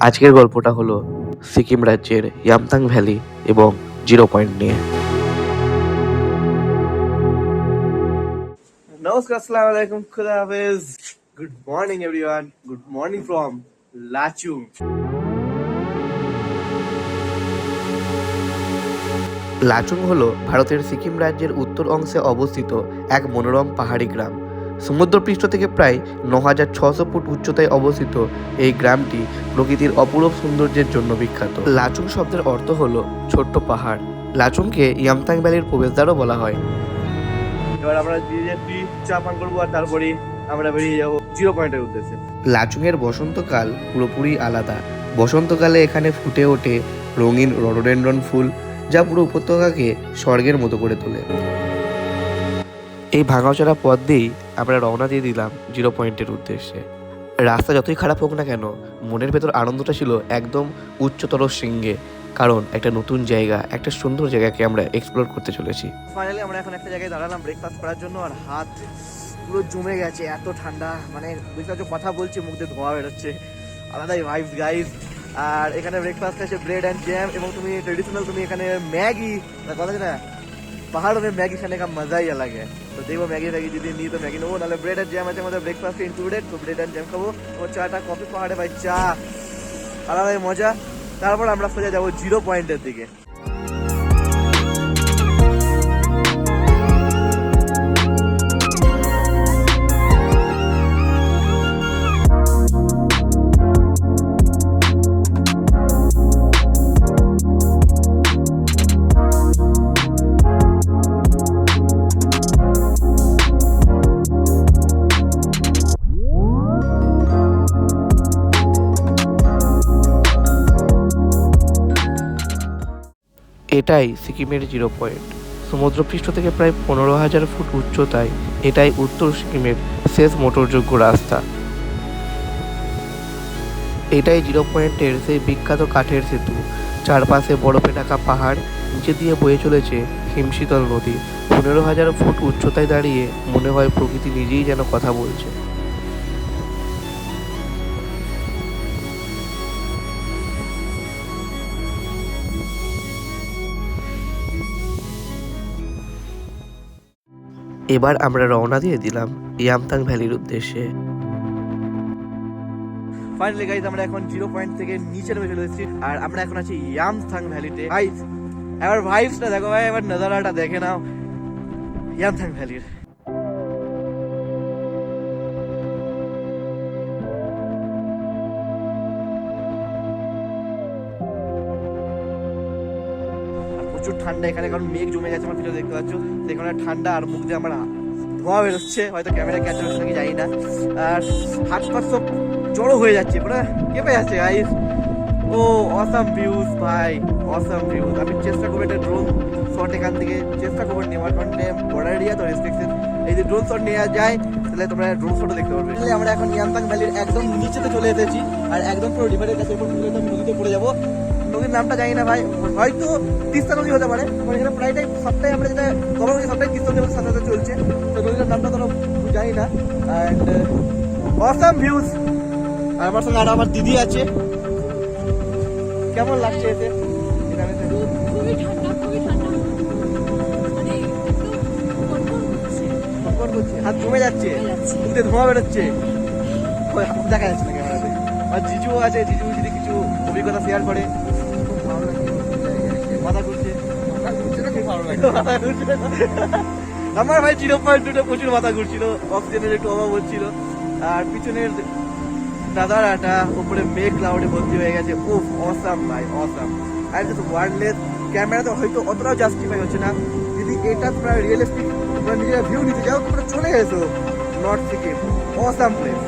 আজকের গল্পটা হলো সিকিম রাজ্যের ইয়ামথাং ভ্যালি এবং জিরো পয়েন্ট নিয়ে। নমস্কার আসসালামু আলাইকুম খুদা হাফেজ। Good morning everyone good morning from Lachung. Lachung হলো ভারতের সিকিম রাজ্যের উত্তর অংশে অবস্থিত এক মনোরম পাহাড়ি গ্রাম। সমুদ্রপৃষ্ঠ থেকে প্রায় ন হাজার ছশো ফুট উচ্চতায় অবস্থিত এই গ্রামটি প্রকৃতির অপূরব সৌন্দর্যের জন্য বিখ্যাত। লাচুং শব্দের অর্থ হলো ছোট্ট পাহাড়। লাচুংকে ইয়ামতাং ভ্যালির প্রবেশদ্বারও বলা হয়। এবার আমরা চা পান করব আর তারপরে আমরা বেরিয়ে যাব জিরো পয়েন্টের উদ্দেশ্যে। লাচুংয়ের বসন্তকাল পুরোপুরি আলাদা। বসন্তকালে এখানে ফুটে ওঠে রঙিন রডোডেন্ড্রন ফুল যা পুরো উপত্যকাকে স্বর্গের মতো করে তোলে। এই ভাঙাচড়া পথ দিয়েই আমরা রওনা দিয়ে দিলাম জিরো পয়েন্টের উদ্দেশ্যে। রাস্তা যতই খারাপ হোক না কেন, মনের ভেতর আনন্দটা ছিল একদম উচ্চতর শৃঙ্গে, কারণ একটা নতুন জায়গা, একটা সুন্দর জায়গাকে আমরা এক্সপ্লোর করতে চলেছি। ফাইনালি আমরা এখন একটা জায়গায় দাঁড়ালাম ব্রেকফাস্ট করার জন্য আর হাত পুরো জমে গেছে, এত ঠান্ডা মানে বুঝতে যে কথা বলছি মুখ দিয়ে ধোয়া বেরোচ্ছে। আলাদাই ভাইবস গাইজ আর এখানে ব্রেকফাস্ট আছে ব্রেড অ্যান্ড জ্যাম এবং তুমি ট্রেডিশনাল তুমি এখানে ম্যাগি কথা না? पहाड़ों में मैगी खाने का मजा ही अलग है तो देखो मैगी मैगी যদি নিই তো ম্যাগি নেবো নাহলে ব্রেড অ্যান্ড জ্যাম আছে আমাদের ব্রেকফাস্ট ইনক্লুডেড তো ব্রেড অ্যান্ড জ্যাম খাবো ও চাটা কফি পাহাড়ে ভাই চা আলাদাই মজা তারপর আমরা সোজা যাবো জিরো পয়েন্টের দিকে এটাই সিকিমের জিরো পয়েন্ট সমুদ্রপৃষ্ঠ থেকে প্রায় পনেরো হাজার ফুট উচ্চতায় এটাই উত্তর সিকিমের শেষ মোটরযোগ্য রাস্তা। এটাই জিরো পয়েন্টের সেই বিখ্যাত কাঠের সেতু। চারপাশে বরফে ঢাকা পাহাড় নিচে দিয়ে বয়ে চলেছে হিমশীতল নদী। পনেরো হাজার ফুট উচ্চতায় দাঁড়িয়ে মনে হয় প্রকৃতি নিজেই যেন কথা বলছে। এবার আমরা রওনা দিয়ে দিলাম ইয়ামতাং ভ্যালির উদ্দেশ্যে। ফাইনালি গাইজ আমরা এখন জিরো পয়েন্ট থেকে নিচে নেমে চলে এসেছি আর আমরা এখন আছি ইয়ামথাং ভ্যালিতে। গাইজ এবার ভাইবসটা দেখো ভাই, এবার নজারাটা দেখে নাও। ইয়ামথাং ভ্যালির। প্রচুর ঠান্ডা এখানে, কারণ মেঘ জমে গেছে আমার ভিডিও দেখতে পাচ্ছ। এখানে ঠান্ডা আর মুখ দিয়ে আমার ধোঁয়া বেরোচ্ছে। হয়তো ক্যামেরা ক্যাপচার হচ্ছে নাকি জানি না। আর হাত পাত সব জড়ো হয়ে যাচ্ছে, পুরো কেঁপে যাচ্ছে গাইস ও অসাম ভিউজ ভাই। অসাম ভিউজ আমি চেষ্টা করব একটা ড্রোন শট এখান থেকে, চেষ্টা করব নেওয়ার কারণ বর্ডার এরিয়া তো রেস্ট্রিকশন এই যে ড্রোন শট নেওয়া যায়, তাহলে তোমরা ড্রোন শটও দেখতে পারবে। তাহলে আমরা এখন ইয়ামতাং ভ্যালির একদম নিচেতে চলে এসেছি, আর একদম পুরো রিভারের কাছে একদম নদীতে পড়ে যাব। নদীর নামটা জানি না ভাই। হয়তো তিস্তা নদী হতে পারে কারণ এখানে প্রায় টাইম সপ্তাহে আমরা যেটা গরম সপ্তাহে তিস্তা নদীর সাথে সাথে চলছে। তো নদীটার নামটা কোনো জানি না। অ্যান্ড অসাম ভিউজ আর আমার সঙ্গে আর আমার দিদি আছে। কেমন লাগছে এতে? খুবই ঠান্ডা খুবই ঠান্ডা। মানে করছে। হাত জমে যাচ্ছে। দিয়ে ধোঁয়া বেরোচ্ছে। দেখা যাচ্ছে না ক্যামেরাতে। আর জিজুও আছে জিজু যদি কিছু অভিজ্ঞতা শেয়ার করে মাথা ঘুরছে আমার ভাই পয়েন্ট দুটো প্রচুর মাথা ঘুরছিল অক্সিজেনের একটু অভাব হচ্ছিল। আর পিছনের দাদারাটা উপরে মেঘ ক্লাউডে ভর্তি হয়ে গেছে। ও অসাম ভাই অসাম আর জাস্ট ওয়ার্ডলেস ক্যামেরাতে হয়তো অতটাও জাস্টিফাই হচ্ছে না। যদি এটা তোমরা রিয়েলিস্টিক তোমরা নিজেরা ভিউ নিতে যাও, তোমরা চলে গেছো নর্থ সিকিম অসাম প্লেস